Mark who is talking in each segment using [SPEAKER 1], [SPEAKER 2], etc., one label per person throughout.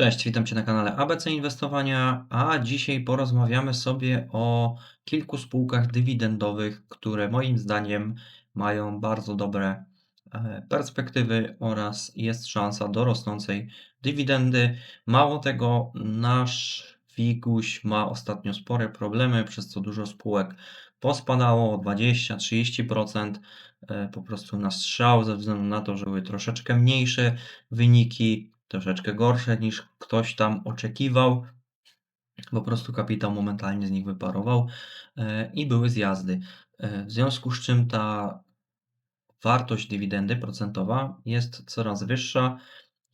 [SPEAKER 1] Cześć, witam Cię na kanale ABC Inwestowania, a dzisiaj porozmawiamy sobie o kilku spółkach dywidendowych, które moim zdaniem mają bardzo dobre e, perspektywy oraz jest szansa do rosnącej dywidendy. Mało tego, nasz Wiguś ma ostatnio spore problemy, przez co dużo spółek pospadało o 20-30%, e, po prostu na strzał ze względu na to, że były troszeczkę mniejsze wyniki troszeczkę gorsze niż ktoś tam oczekiwał. Po prostu kapitał momentalnie z nich wyparował e, i były zjazdy. E, w związku z czym ta wartość dywidendy procentowa jest coraz wyższa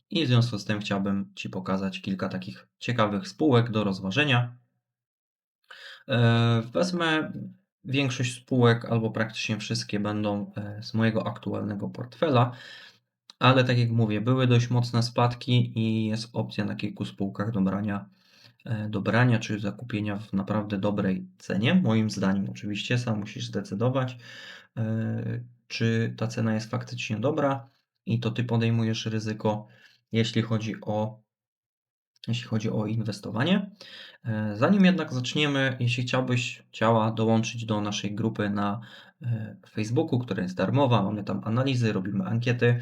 [SPEAKER 1] i w związku z tym chciałbym Ci pokazać kilka takich ciekawych spółek do rozważenia. E, wezmę większość spółek, albo praktycznie wszystkie będą z mojego aktualnego portfela. Ale tak jak mówię, były dość mocne spadki i jest opcja na kilku spółkach dobrania, e, dobrania czy zakupienia w naprawdę dobrej cenie. Moim zdaniem, oczywiście, sam musisz zdecydować, e, czy ta cena jest faktycznie dobra i to ty podejmujesz ryzyko, jeśli chodzi o, jeśli chodzi o inwestowanie. E, zanim jednak zaczniemy, jeśli chciałbyś chciała dołączyć do naszej grupy na Facebooku, która jest darmowa, mamy tam analizy, robimy ankiety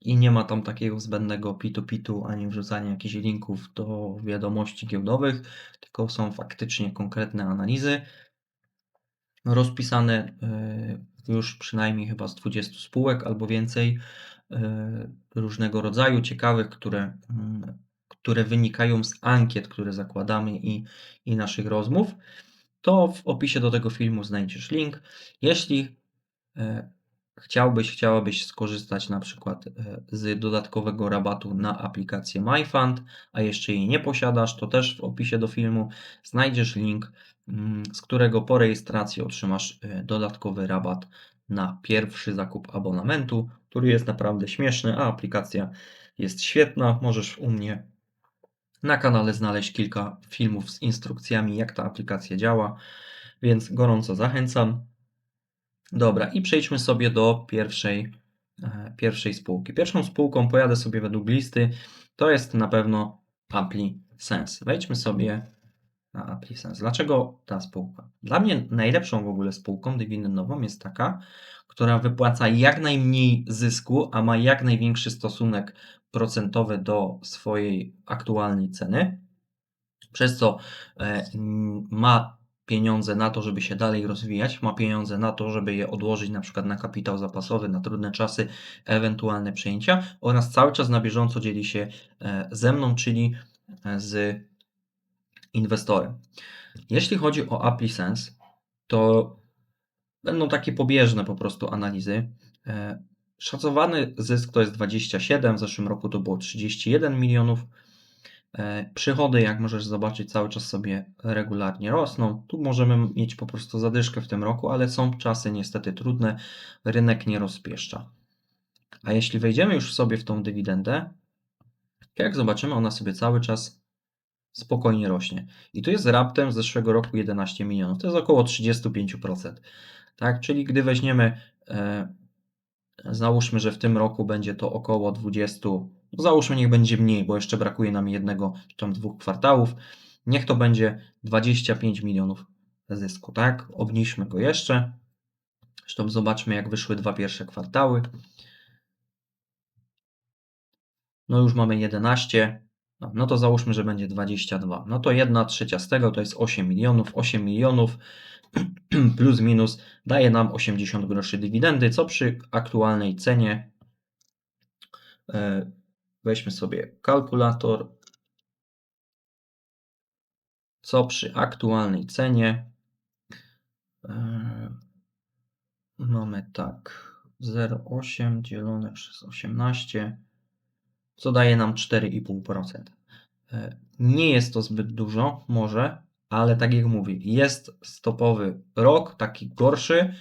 [SPEAKER 1] i nie ma tam takiego zbędnego pitu-pitu ani wrzucania jakichś linków do wiadomości giełdowych, tylko są faktycznie konkretne analizy rozpisane y, już przynajmniej chyba z 20 spółek albo więcej y, różnego rodzaju ciekawych, które, mm, które wynikają z ankiet, które zakładamy i, i naszych rozmów, to w opisie do tego filmu znajdziesz link. Jeśli y, chciałbyś, chciałabyś skorzystać na przykład e, z dodatkowego rabatu na aplikację MyFund, a jeszcze jej nie posiadasz, to też w opisie do filmu znajdziesz link, mm, z którego po rejestracji otrzymasz e, dodatkowy rabat na pierwszy zakup abonamentu, który jest naprawdę śmieszny, a aplikacja jest świetna. Możesz u mnie na kanale znaleźć kilka filmów z instrukcjami, jak ta aplikacja działa, więc gorąco zachęcam. Dobra, i przejdźmy sobie do pierwszej, e, pierwszej spółki. Pierwszą spółką pojadę sobie według listy. To jest na pewno ApplySense. Wejdźmy sobie na ApplySense. Dlaczego ta spółka? Dla mnie najlepszą w ogóle spółką dywidendową jest taka, która wypłaca jak najmniej zysku, a ma jak największy stosunek procentowy do swojej aktualnej ceny, przez co e, ma pieniądze na to, żeby się dalej rozwijać, ma pieniądze na to, żeby je odłożyć na przykład na kapitał zapasowy, na trudne czasy, ewentualne przejęcia oraz cały czas na bieżąco dzieli się e, ze mną, czyli e, z inwestorem. Jeśli chodzi o ApplySense, to będą takie pobieżne po prostu analizy. E, szacowany zysk to jest 27, w zeszłym roku to było 31 milionów przychody, jak możesz zobaczyć, cały czas sobie regularnie rosną. Tu możemy mieć po prostu zadyszkę w tym roku, ale są czasy niestety trudne, rynek nie rozpieszcza. A jeśli wejdziemy już sobie w tą dywidendę, jak zobaczymy, ona sobie cały czas spokojnie rośnie. I tu jest raptem z zeszłego roku 11 milionów, to jest około 35%. Tak, czyli gdy weźmiemy, e, załóżmy, że w tym roku będzie to około 20 no załóżmy, niech będzie mniej, bo jeszcze brakuje nam jednego czy tam dwóch kwartałów. Niech to będzie 25 milionów zysku, tak? Obniżmy go jeszcze. Zresztą zobaczmy, jak wyszły dwa pierwsze kwartały. No już mamy 11. No, no to załóżmy, że będzie 22. No to 1 trzecia z tego to jest 8 milionów. 8 milionów plus minus daje nam 80 groszy dywidendy, co przy aktualnej cenie e, Weźmy sobie kalkulator. Co przy aktualnej cenie yy, mamy tak 0,8 dzielone przez 18, co daje nam 4,5%. Yy, nie jest to zbyt dużo, może, ale tak jak mówię, jest stopowy rok, taki gorszy.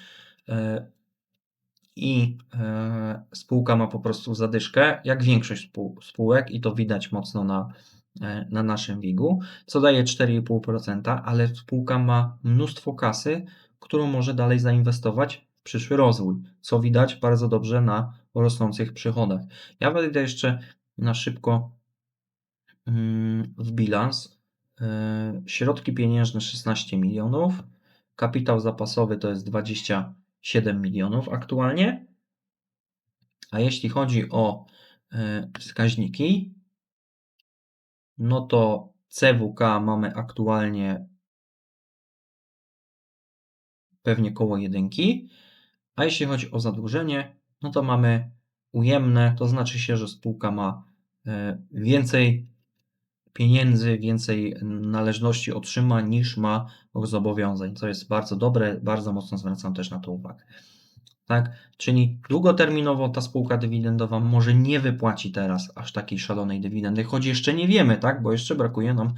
[SPEAKER 1] I e, spółka ma po prostu zadyszkę, jak większość spółek, i to widać mocno na, e, na naszym WIG-u, co daje 4,5%, ale spółka ma mnóstwo kasy, którą może dalej zainwestować w przyszły rozwój, co widać bardzo dobrze na rosnących przychodach. Ja wejdę jeszcze na szybko mm, w bilans. E, środki pieniężne 16 milionów, kapitał zapasowy to jest 27 milionów aktualnie. A jeśli chodzi o e, wskaźniki, no to CWK mamy aktualnie pewnie koło jedynki, a jeśli chodzi o zadłużenie, no to mamy ujemne, to znaczy się, że spółka ma e, więcej pieniędzy, więcej należności otrzyma niż ma zobowiązań, co jest bardzo dobre, bardzo mocno zwracam też na to uwagę. Tak? Czyli długoterminowo ta spółka dywidendowa może nie wypłaci teraz aż takiej szalonej dywidendy, choć jeszcze nie wiemy, tak? bo jeszcze brakuje nam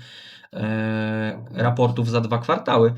[SPEAKER 1] e, raportów za dwa kwartały,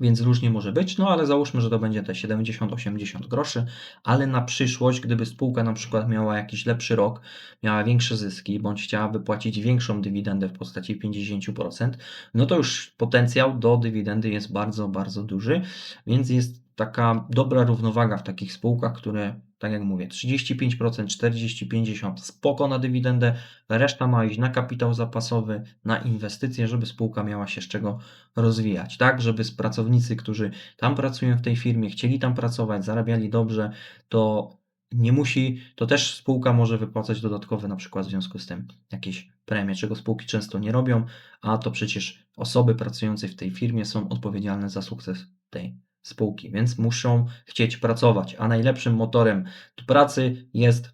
[SPEAKER 1] więc różnie może być, no ale załóżmy, że to będzie te 70-80 groszy, ale na przyszłość, gdyby spółka na przykład miała jakiś lepszy rok, miała większe zyski, bądź chciała wypłacić większą dywidendę w postaci 50%, no to już potencjał do dywidendy jest bardzo, bardzo duży, więc jest taka dobra równowaga w takich spółkach, które tak jak mówię, 35%, 40, 50 spoko na dywidendę, reszta ma iść na kapitał zapasowy, na inwestycje, żeby spółka miała się z czego rozwijać, tak, żeby pracownicy, którzy tam pracują w tej firmie, chcieli tam pracować, zarabiali dobrze, to nie musi, to też spółka może wypłacać dodatkowe na przykład w związku z tym jakieś premie, czego spółki często nie robią, a to przecież osoby pracujące w tej firmie są odpowiedzialne za sukces tej spółki, więc muszą chcieć pracować, a najlepszym motorem do pracy jest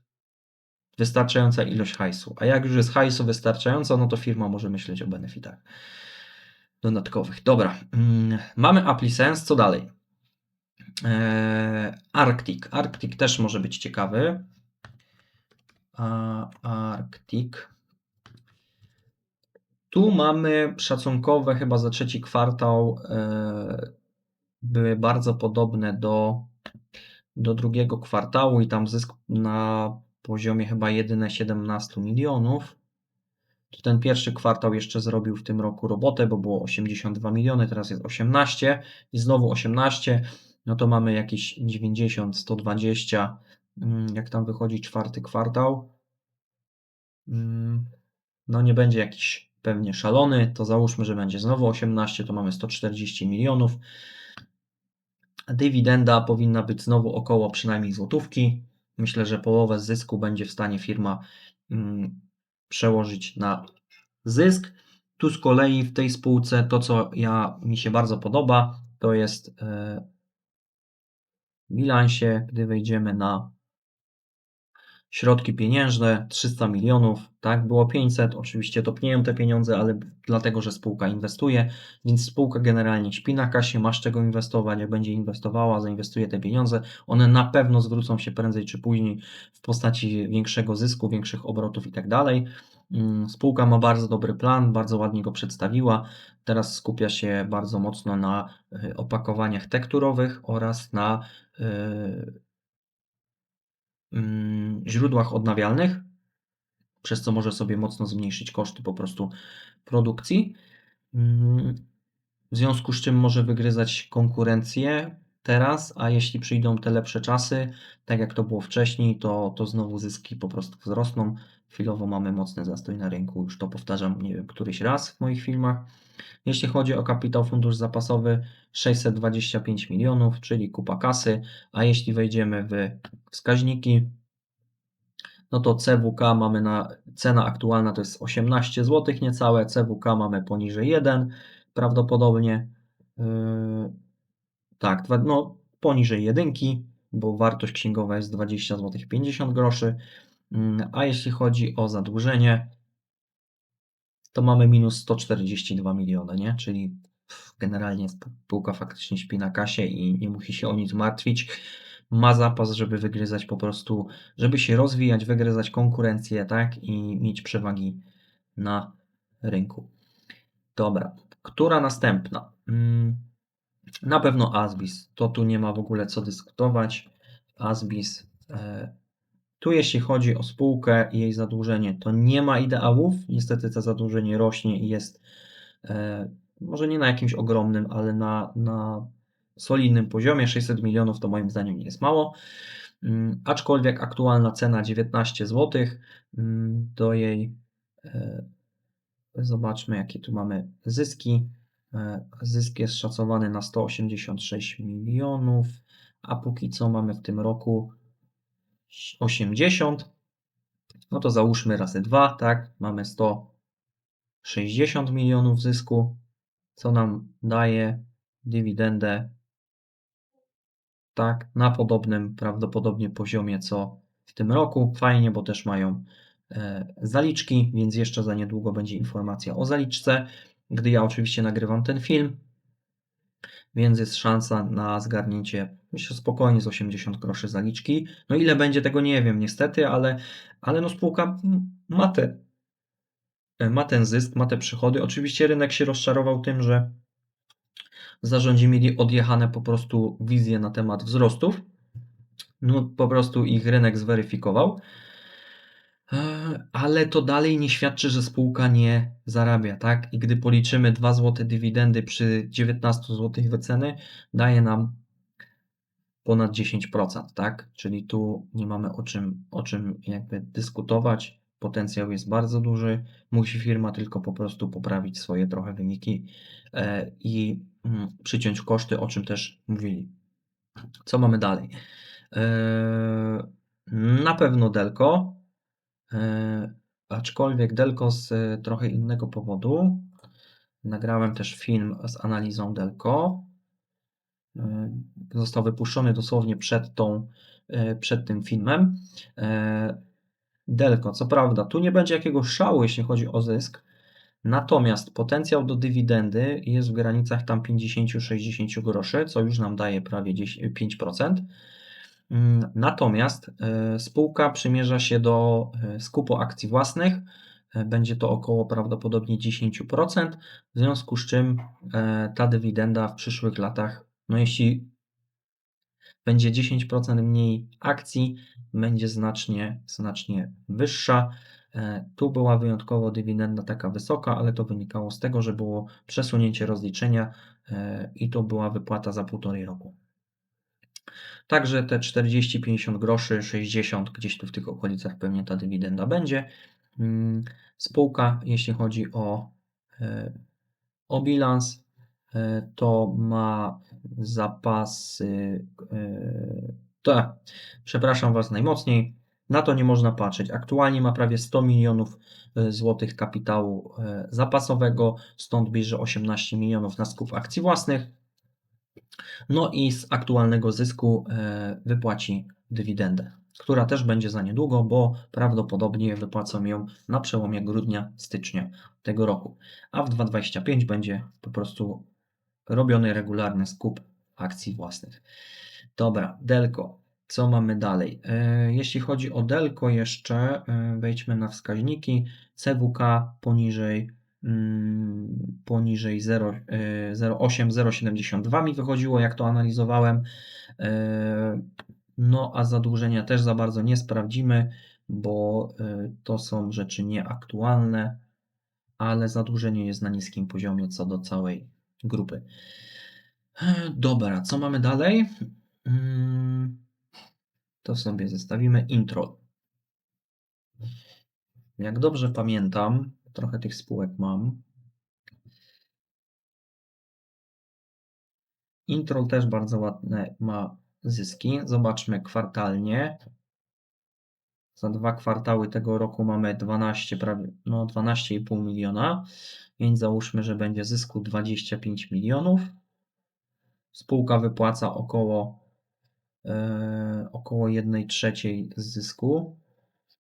[SPEAKER 1] wystarczająca ilość hajsu. A jak już jest hajsu wystarczająco, no to firma może myśleć o benefitach dodatkowych. Dobra, mm, mamy ApplySense, co dalej? Eee, Arctic. Arctic też może być ciekawy. Arctic. Tu mamy szacunkowe chyba za trzeci kwartał eee, były bardzo podobne do, do drugiego kwartału i tam zysk na poziomie chyba jedyne 17 milionów. To ten pierwszy kwartał jeszcze zrobił w tym roku robotę, bo było 82 miliony, teraz jest 18 i znowu 18, no to mamy jakieś 90, 120, mm, jak tam wychodzi czwarty kwartał. Mm, no nie będzie jakiś pewnie szalony, to załóżmy, że będzie znowu 18, to mamy 140 milionów. Dywidenda powinna być znowu około przynajmniej złotówki. Myślę, że połowę zysku będzie w stanie firma mm, przełożyć na zysk. Tu z kolei w tej spółce to, co ja, mi się bardzo podoba, to jest e, w bilansie, gdy wejdziemy na środki pieniężne 300 milionów, tak, było 500, oczywiście topnieją te pieniądze, ale dlatego, że spółka inwestuje, więc spółka generalnie śpi na kasie, ma z czego inwestować, jak będzie inwestowała, zainwestuje te pieniądze, one na pewno zwrócą się prędzej czy później w postaci większego zysku, większych obrotów i tak dalej. Mm, spółka ma bardzo dobry plan, bardzo ładnie go przedstawiła. Teraz skupia się bardzo mocno na y, opakowaniach tekturowych oraz na y, Mm, źródłach odnawialnych, przez co może sobie mocno zmniejszyć koszty po prostu produkcji. Mm, w związku z czym może wygryzać konkurencję teraz, a jeśli przyjdą te lepsze czasy, tak jak to było wcześniej, to, to znowu zyski po prostu wzrosną. Chwilowo mamy mocny zastój na rynku, już to powtarzam, nie wiem, któryś raz w moich filmach. Jeśli chodzi o kapitał fundusz zapasowy 625 milionów, czyli kupa kasy, a jeśli wejdziemy w wskaźniki, no to CWK mamy na cena aktualna to jest 18 zł niecałe, CWK mamy poniżej 1 prawdopodobnie. Yy, tak, no poniżej jedynki, bo wartość księgowa jest 20 zł 50 groszy. Yy, a jeśli chodzi o zadłużenie, to mamy minus 142 miliony, nie? Czyli generalnie spółka faktycznie śpi na kasie i nie musi się o nic martwić. Ma zapas, żeby wygryzać po prostu, żeby się rozwijać, wygryzać konkurencję, tak? I mieć przewagi na rynku. Dobra, która następna? Mm, na pewno Asbis. To tu nie ma w ogóle co dyskutować. Asbis e, tu jeśli chodzi o spółkę i jej zadłużenie, to nie ma ideałów. Niestety to zadłużenie rośnie i jest e, może nie na jakimś ogromnym, ale na, na solidnym poziomie. 600 milionów to moim zdaniem nie jest mało. Mm, aczkolwiek aktualna cena 19 zł mm, do jej e, zobaczmy, jakie tu mamy zyski. E, Zysk jest szacowany na 186 milionów, a póki co mamy w tym roku 80. No to załóżmy razy 2, tak? Mamy 160 milionów zysku, co nam daje dywidendę tak, na podobnym prawdopodobnie poziomie co w tym roku. Fajnie, bo też mają e, zaliczki, więc jeszcze za niedługo będzie informacja o zaliczce, gdy ja oczywiście nagrywam ten film. Więc jest szansa na zgarnięcie, myślę, spokojnie z 80 groszy zaliczki. No ile będzie tego nie wiem, niestety, ale, ale no spółka ma, te, ma ten zysk, ma te przychody. Oczywiście rynek się rozczarował tym, że zarządzi mieli odjechane po prostu wizje na temat wzrostów. No po prostu ich rynek zweryfikował. E, ale to dalej nie świadczy, że spółka nie zarabia, tak? I gdy policzymy 2 zł dywidendy przy 19 zł wyceny, daje nam ponad 10%, tak? Czyli tu nie mamy o czym, o czym jakby dyskutować. Potencjał jest bardzo duży. Musi firma tylko po prostu poprawić swoje trochę wyniki e, i mm, przyciąć koszty, o czym też mówili. Co mamy dalej? E, na pewno Delco, aczkolwiek Delco z trochę innego powodu. Nagrałem też film z analizą Delco. Został wypuszczony dosłownie przed, tą, przed tym filmem. Delco, co prawda, tu nie będzie jakiegoś szału, jeśli chodzi o zysk, natomiast potencjał do dywidendy jest w granicach tam 50-60 groszy, co już nam daje prawie 5%. Mm, natomiast e, spółka przymierza się do e, skupu akcji własnych, e, będzie to około prawdopodobnie 10%, w związku z czym ta dywidenda w przyszłych latach, no jeśli będzie 10% mniej akcji, będzie znacznie, znacznie wyższa. Tu była wyjątkowo dywidenda taka wysoka, ale to wynikało z tego, że było przesunięcie rozliczenia i to była wypłata za półtorej roku. Także te 40-50 groszy, 60 gdzieś tu w tych okolicach pewnie ta dywidenda będzie. Mm, spółka, jeśli chodzi o, e, o bilans, to ma zapasy. Tak, przepraszam Was najmocniej. Na to nie można patrzeć. Aktualnie ma prawie 100 milionów e, złotych kapitału e, zapasowego, stąd bierze 18 milionów na skup akcji własnych. No i z aktualnego zysku e, wypłaci dywidendę, która też będzie za niedługo, bo prawdopodobnie wypłacą ją na przełomie grudnia, stycznia tego roku. A w 2025 będzie po prostu robiony regularny skup akcji własnych. Dobra, Delco. Co mamy dalej? E, jeśli chodzi o Delco jeszcze, e, wejdźmy na wskaźniki. CWK poniżej poniżej 0,8, 0,72 e, mi wychodziło, jak to analizowałem. No a zadłużenia też za bardzo nie sprawdzimy, bo to są rzeczy nieaktualne, ale zadłużenie jest na niskim poziomie co do całej grupy. Dobra, co mamy dalej? Mm, to sobie zestawimy intro. Jak dobrze pamiętam, trochę tych spółek mam. Intro też bardzo ładne ma zyski. Zobaczmy kwartalnie. Za dwa kwartały tego roku mamy 12, prawie, no 12,5 miliona, więc załóżmy, że będzie zysku 25 milionów. Spółka wypłaca około, e, około 1 trzeciej zysku.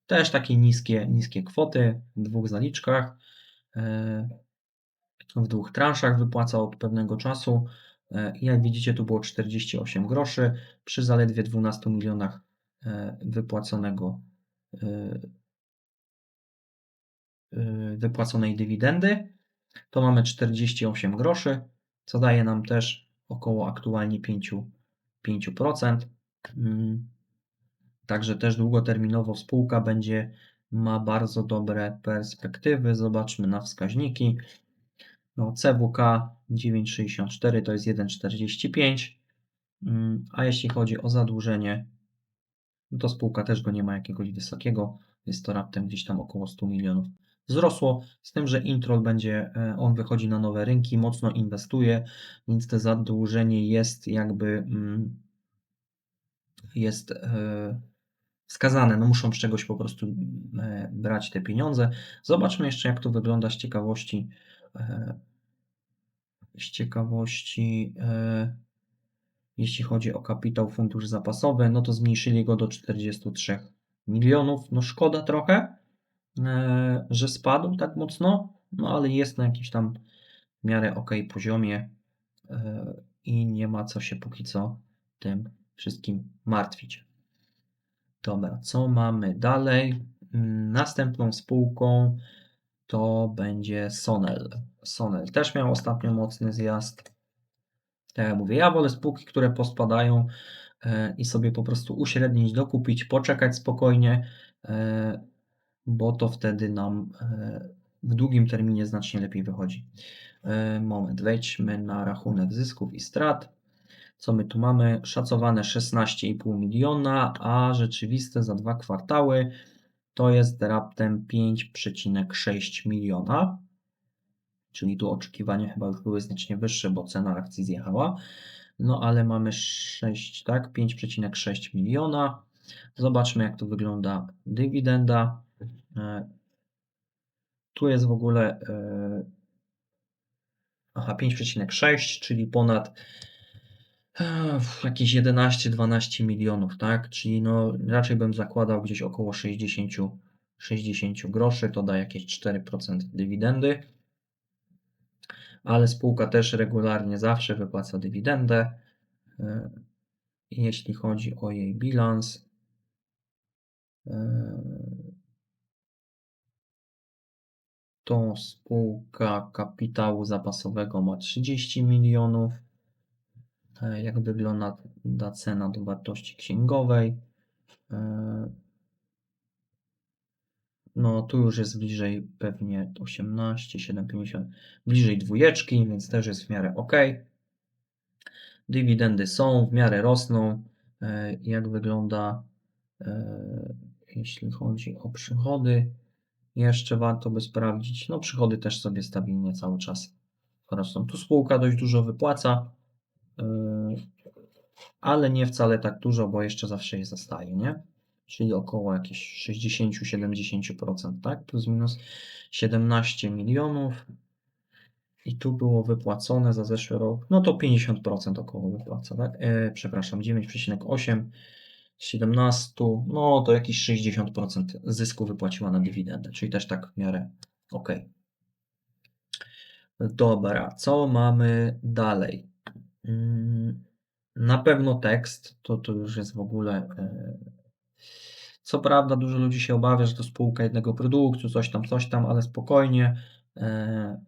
[SPEAKER 1] Też takie niskie, niskie kwoty w dwóch zaliczkach. E, w dwóch transzach wypłaca od pewnego czasu. E, jak widzicie, tu było 48 groszy przy zaledwie 12 milionach e, wypłaconego wypłaconej dywidendy. To mamy 48 groszy, co daje nam też około aktualnie 5%. 5%. Także też długoterminowo spółka będzie ma bardzo dobre perspektywy. Zobaczmy na wskaźniki. No, CWK 9,64 to jest 1,45. Mm, a jeśli chodzi o zadłużenie, no to spółka też go nie ma jakiegoś wysokiego. jest to raptem gdzieś tam około 100 milionów. Wzrosło, z tym, że Introl będzie, e, on wychodzi na nowe rynki, mocno inwestuje, więc to zadłużenie jest jakby mm, jest e, wskazane, no muszą z czegoś po prostu e, brać te pieniądze. Zobaczmy jeszcze, jak to wygląda z ciekawości. Z ciekawości, jeśli chodzi o kapitał fundusz zapasowy, no to zmniejszyli go do 43 milionów. No szkoda trochę, E, że spadł tak mocno, no ale jest na jakimś tam w miarę ok poziomie e, i nie ma co się póki co tym wszystkim martwić. Dobra, co mamy dalej? Mm, następną spółką to będzie Sonel. Sonel też miał ostatnio mocny zjazd. Tak jak mówię, ja wolę spółki, które pospadają e, i sobie po prostu uśrednić, dokupić, poczekać spokojnie bo to wtedy nam e, w długim terminie znacznie lepiej wychodzi. E, moment, wejdźmy na rachunek zysków i strat. Co my tu mamy? Szacowane 16,5 miliona, a rzeczywiste za dwa kwartały to jest raptem 5,6 miliona. Czyli tu oczekiwania chyba już były znacznie wyższe, bo cena akcji zjechała. No ale mamy 6, tak? 5,6 miliona. Zobaczmy, jak to wygląda dywidenda. E, tu jest w ogóle e, aha, 5,6, czyli ponad jakieś 11-12 milionów, tak? Czyli no raczej bym zakładał gdzieś około 60, 60 groszy, to da jakieś 4% dywidendy. Ale spółka też regularnie zawsze wypłaca dywidendę. Jeśli chodzi o jej bilans, to spółka kapitału zapasowego ma 30 milionów. E, jak wygląda cena do wartości księgowej? E, no tu już jest bliżej pewnie 18, 7,50, bliżej dwójeczki, więc też jest w miarę ok. Dywidendy są, w miarę rosną. E, jak wygląda jeśli chodzi o przychody? Jeszcze warto by sprawdzić. No, przychody też sobie stabilnie cały czas rosną. Tu spółka dość dużo wypłaca, ale nie wcale tak dużo, bo jeszcze zawsze je zostaje, nie? Czyli około jakieś 60-70%, tak? Plus minus 17 milionów. I tu było wypłacone za zeszły rok, no to 50% około wypłaca, tak? E, przepraszam, 9,8 17, no to jakieś 60% zysku wypłaciła na dywidendę, czyli też tak w miarę ok. Dobra, co mamy dalej? Mm, na pewno tekst, to, to już jest w ogóle. E, co prawda, dużo ludzi się obawia, że to spółka jednego produktu, coś tam, coś tam, ale spokojnie. E,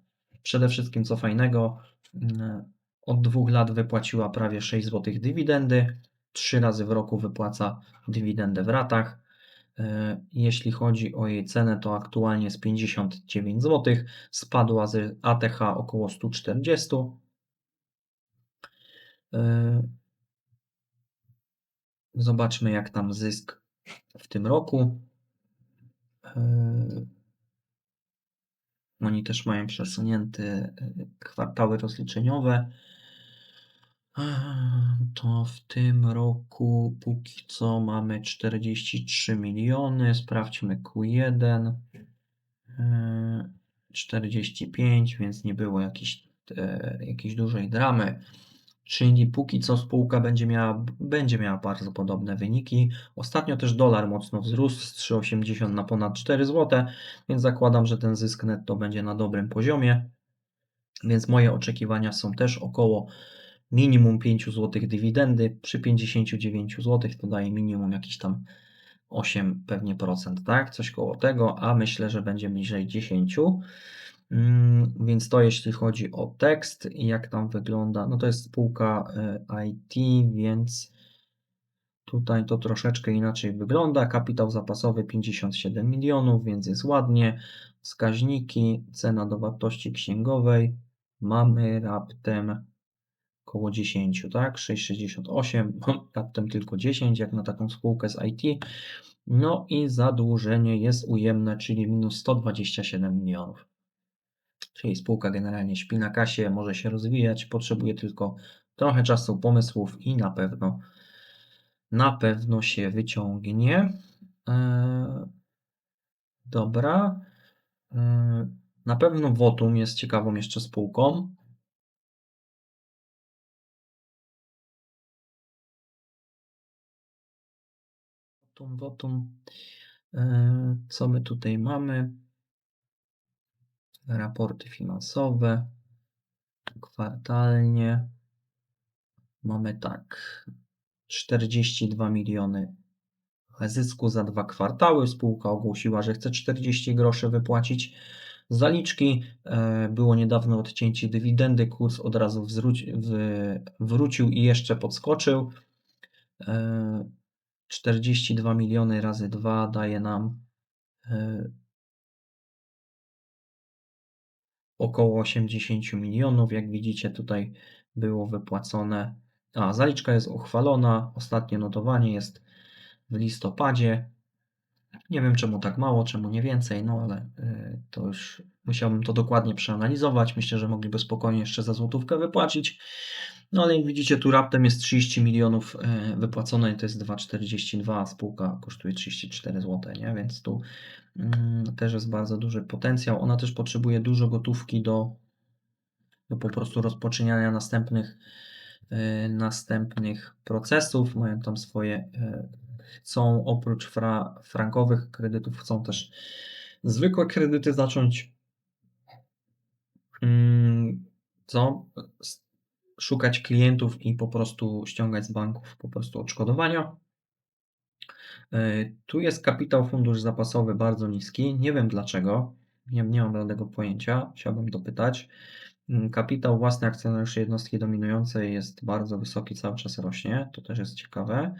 [SPEAKER 1] przede wszystkim, co fajnego, mm, od dwóch lat wypłaciła prawie 6 zł dywidendy trzy razy w roku wypłaca dywidendę w ratach. E, jeśli chodzi o jej cenę, to aktualnie jest 59 zł, spadła z ATH około 140. E, zobaczmy, jak tam zysk w tym roku. E, oni też mają przesunięte kwartały rozliczeniowe. To w tym roku póki co mamy 43 miliony. Sprawdźmy Q1. 45, e, więc nie było jakiejś, jakiejś dużej dramy. Czyli póki co spółka będzie miała, będzie miała bardzo podobne wyniki. Ostatnio też dolar mocno wzrósł z 3,80 na ponad 4 zł, więc zakładam, że ten zysk netto będzie na dobrym poziomie. Więc moje oczekiwania są też około minimum 5 zł dywidendy, przy 59 zł to daje minimum jakiś tam 8 pewnie procent, tak? Coś koło tego, a myślę, że będzie bliżej 10. Mm, więc to jeśli chodzi o tekst i jak tam wygląda, no to jest spółka e, IT, więc tutaj to troszeczkę inaczej wygląda. Kapitał zapasowy 57 milionów, więc jest ładnie. Wskaźniki, cena do wartości księgowej mamy raptem około 10, tak? 6,68, raptem tylko 10, jak na taką spółkę z IT. No i zadłużenie jest ujemne, czyli minus 127 milionów. Czyli spółka generalnie śpi na kasie, może się rozwijać, potrzebuje tylko trochę czasu, pomysłów i na pewno na pewno się wyciągnie. Eee, dobra. Eee, na pewno Votum jest ciekawą jeszcze spółką. Votum, Votum. Eee, co my tutaj mamy? Raporty finansowe. Kwartalnie. Mamy tak. 42 miliony zysku za dwa kwartały. Spółka ogłosiła, że chce 40 groszy wypłacić zaliczki. E, było niedawno odcięcie dywidendy, kurs od razu wrócił i jeszcze podskoczył. 42 e, miliony razy 2 daje nam około 80 milionów. Jak widzicie, tutaj było wypłacone. A, zaliczka jest uchwalona. Ostatnie notowanie jest w listopadzie. Nie wiem czemu tak mało, czemu nie więcej, no ale y, to już musiałbym to dokładnie przeanalizować. Myślę, że mogliby spokojnie jeszcze za złotówkę wypłacić. No ale jak widzicie, tu raptem jest 30 milionów y, wypłacone i to jest 2,42, a spółka kosztuje 34 zł, nie? Więc tu mm, też jest bardzo duży potencjał. Ona też potrzebuje dużo gotówki do, do po prostu rozpoczynania następnych, y, następnych procesów. Mają tam swoje chcą oprócz fra, frankowych kredytów, chcą też zwykłe kredyty zacząć. Mm, co? Szukać klientów i po prostu ściągać z banków po prostu odszkodowania. E, tu jest kapitał fundusz zapasowy bardzo niski. Nie wiem dlaczego. Nie, nie mam żadnego pojęcia. Chciałbym dopytać. Mm, kapitał własny akcjonariuszy jednostki dominującej jest bardzo wysoki, cały czas rośnie. To też jest ciekawe.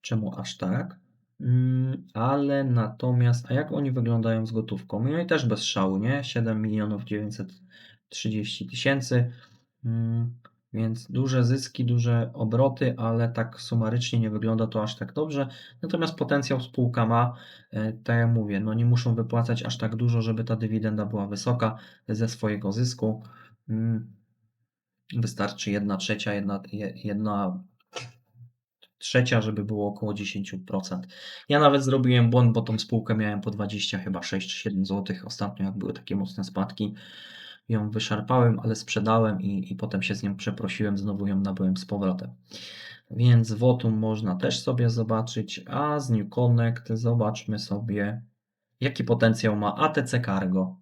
[SPEAKER 1] Czemu aż tak? Mm, ale natomiast, a jak oni wyglądają z gotówką? No i też bez szału, nie? 7 milionów 930 tysięcy. Mm, więc duże zyski, duże obroty, ale tak sumarycznie nie wygląda to aż tak dobrze. Natomiast potencjał spółka ma, e, tak jak mówię, no nie muszą wypłacać aż tak dużo, żeby ta dywidenda była wysoka ze swojego zysku. Mm, wystarczy jedna trzecia, jedna, jedna trzecia, żeby było około 10%. Ja nawet zrobiłem błąd, bo tą spółkę miałem po 20, chyba 6 czy 7 zł. Ostatnio, jak były takie mocne spadki, ją wyszarpałem, ale sprzedałem i, i potem się z nią przeprosiłem, znowu ją nabyłem z powrotem. Więc Votum można też sobie zobaczyć, a z New Connect zobaczmy sobie, jaki potencjał ma ATC Cargo.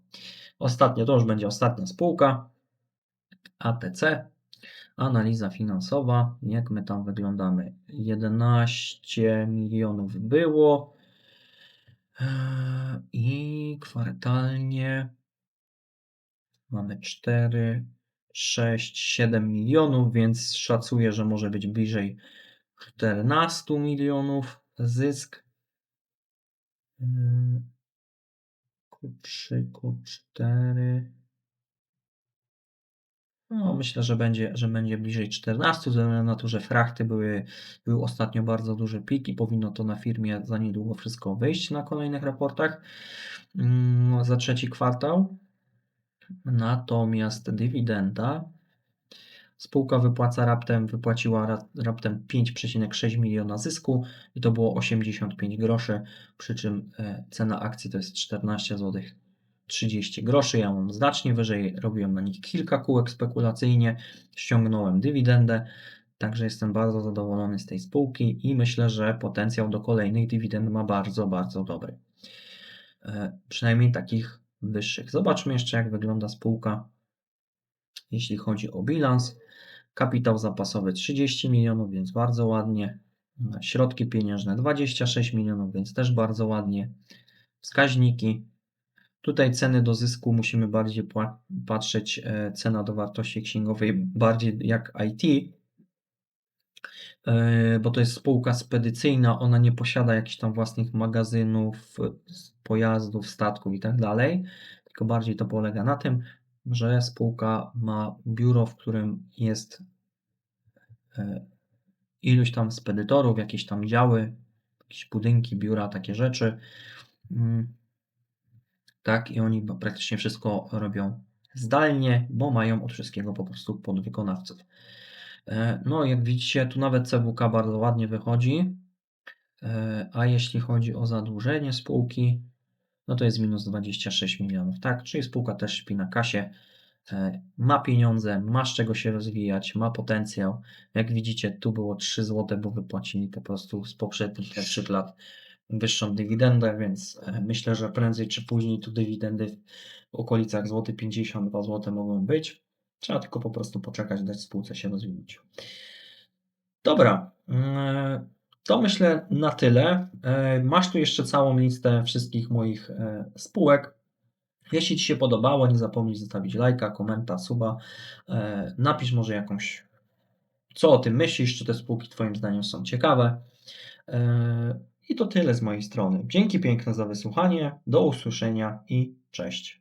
[SPEAKER 1] Ostatnio, to już będzie ostatnia spółka. ATC Analiza finansowa, jak my tam wyglądamy? 11 milionów było eee, i kwartalnie mamy 4, 6, 7 milionów, więc szacuję, że może być bliżej 14 milionów zysk. Q3, eee, Q4. No, myślę, że będzie, że będzie bliżej 14, ze względu na to, że frachty były, był ostatnio bardzo duży pik i powinno to na firmie za niedługo wszystko wyjść na kolejnych raportach mm, za trzeci kwartał. Natomiast dywidenda spółka wypłaca raptem, wypłaciła raptem 5,6 miliona zysku i to było 85 groszy, przy czym e, cena akcji to jest 14 zł 30 groszy. Ja mam znacznie wyżej, robiłem na nich kilka kółek spekulacyjnie, ściągnąłem dywidendę, także jestem bardzo zadowolony z tej spółki i myślę, że potencjał do kolejnych dywidend ma bardzo, bardzo dobry. E, przynajmniej takich wyższych. Zobaczmy jeszcze, jak wygląda spółka, jeśli chodzi o bilans. Kapitał zapasowy 30 milionów, więc bardzo ładnie. Środki pieniężne 26 milionów, więc też bardzo ładnie. Wskaźniki Tutaj ceny do zysku musimy bardziej patrzeć, e, cena do wartości księgowej bardziej jak IT, bo to jest spółka spedycyjna, ona nie posiada jakichś tam własnych magazynów, pojazdów, statków i tak dalej, tylko bardziej to polega na tym, że spółka ma biuro, w którym jest e, iluś tam spedytorów, jakieś tam działy jakieś budynki, biura, takie rzeczy. Mm. Tak, i oni ba- praktycznie wszystko robią zdalnie, bo mają od wszystkiego po prostu podwykonawców. E, No, jak widzicie, tu nawet CWK bardzo ładnie wychodzi. E, A jeśli chodzi o zadłużenie spółki, no to jest minus 26 milionów. Tak, czyli spółka też śpi na kasie, e, ma pieniądze, ma z czego się rozwijać, ma potencjał. Jak widzicie, tu było 3 zł, bo wypłacili po prostu z poprzednich lepszych lat wyższą dywidendę, więc myślę, że prędzej czy później tu dywidendy w okolicach złoty 50 2 zł mogą być. Trzeba tylko po prostu poczekać, dać spółce się rozwinąć. Dobra, mm, to myślę na tyle. E, Masz tu jeszcze całą listę wszystkich moich e, spółek. Jeśli Ci się podobało, nie zapomnij zostawić lajka, komentarz, suba. E, Napisz może jakąś, co o tym myślisz, czy te spółki Twoim zdaniem są ciekawe. I to tyle z mojej strony. Dzięki piękne za wysłuchanie. Do usłyszenia i cześć.